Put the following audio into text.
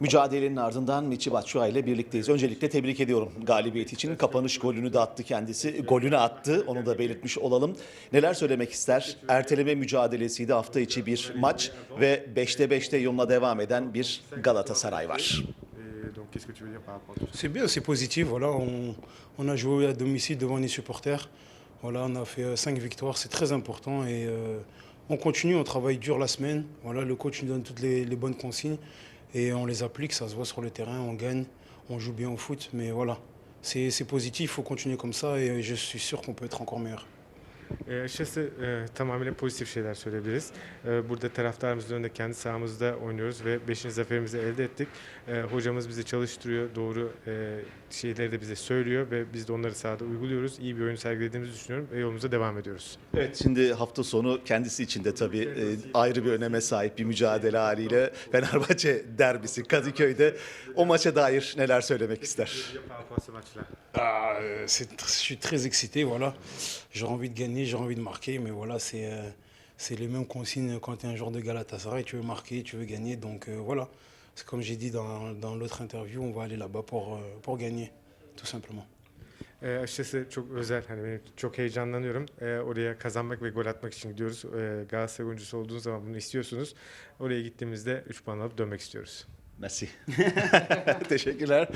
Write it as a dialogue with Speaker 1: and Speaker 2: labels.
Speaker 1: Mücadelenin ardından Michi Batshuayi ile birlikteyiz. Öncelikle tebrik ediyorum galibiyet için. Kapanış golünü de attı kendisi. Golünü attı. Onu da belirtmiş olalım. Neler söylemek ister? Erteleme mücadelesiydi. Hafta içi bir maç ve 5'te 5'te yoluna devam eden bir Galatasaray var.
Speaker 2: C'est bien, c'est positif. Voilà, on, on a joué à domicile devant les supporters. Voilà, on a fait 5 victoires, c'est très important et euh, on continue, on travaille dur la semaine. Voilà, le coach nous donne toutes les, les bonnes consignes et on les applique, ça se voit sur le terrain, on gagne, on joue bien au foot, mais voilà, c'est positif, il faut continuer comme ça et je suis sûr qu'on peut être encore meilleur.
Speaker 3: E, açıkçası e, tamamıyla pozitif şeyler söyleyebiliriz. E, burada taraftarımızın önünde kendi sahamızda oynuyoruz ve 5. zaferimizi elde ettik. E, hocamız bizi çalıştırıyor, doğru e, şeyleri de bize söylüyor ve biz de onları sahada uyguluyoruz. İyi bir oyun sergilediğimizi düşünüyorum ve yolumuza devam ediyoruz.
Speaker 1: Evet şimdi hafta sonu kendisi için de tabii e, ayrı bir öneme sahip bir mücadele haliyle Fenerbahçe derbisi Kadıköy'de. O maça dair neler söylemek ister?
Speaker 2: Ah, euh, je suis très excité, voilà. J'ai envie de gagner, j'ai envie de marquer, mais voilà, c'est euh, c'est les mêmes consignes quand tu es un joueur de Galatasaray, tu veux marquer, tu veux gagner, donc euh, voilà. C'est comme j'ai dit dans, dans l'autre interview, on va aller là-bas pour, euh, pour gagner, tout simplement.
Speaker 3: E, açıkçası çok özel, hani benim çok heyecanlanıyorum. E, oraya kazanmak ve gol atmak için gidiyoruz. E, Galatasaray oyuncusu olduğunuz zaman bunu istiyorsunuz. Oraya gittiğimizde 3 puan alıp dönmek istiyoruz.
Speaker 1: Merci. Teşekkürler.